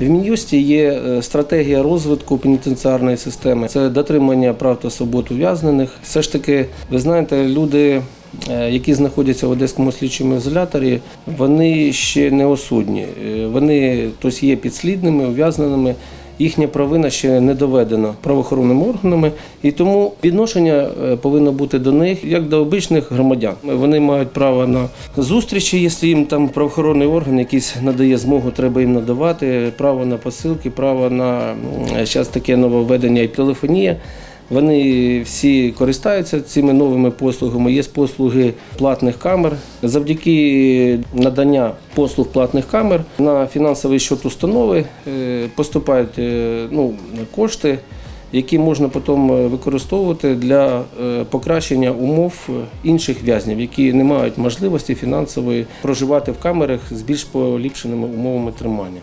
В Мін'юсті є е, стратегія розвитку пенітенціарної системи, це дотримання прав та свобод ув'язнених. Все ж таки, ви знаєте, люди. е, Які знаходяться в одеському слідчому ізоляторі, вони ще не осудні. Е, Вони тобто, є підслідними, ув'язненими. Їхня провина ще не доведена правоохоронними органами, і тому відношення е, повинно бути до них як до обичних громадян. Вони мають право на зустрічі, якщо їм там правоохоронний орган якийсь надає змогу, треба їм надавати. Право на посилки, право на зараз таке нововведення і телефонія. Вони всі користаються цими новими послугами. Є послуги платних камер. Завдяки надання послуг платних камер на фінансовий счет установи е, поступають е, ну, кошти, які можна потім е, використовувати для покращення умов інших в'язнів, які не мають можливості фінансової проживати в камерах з більш поліпшеними умовами тримання.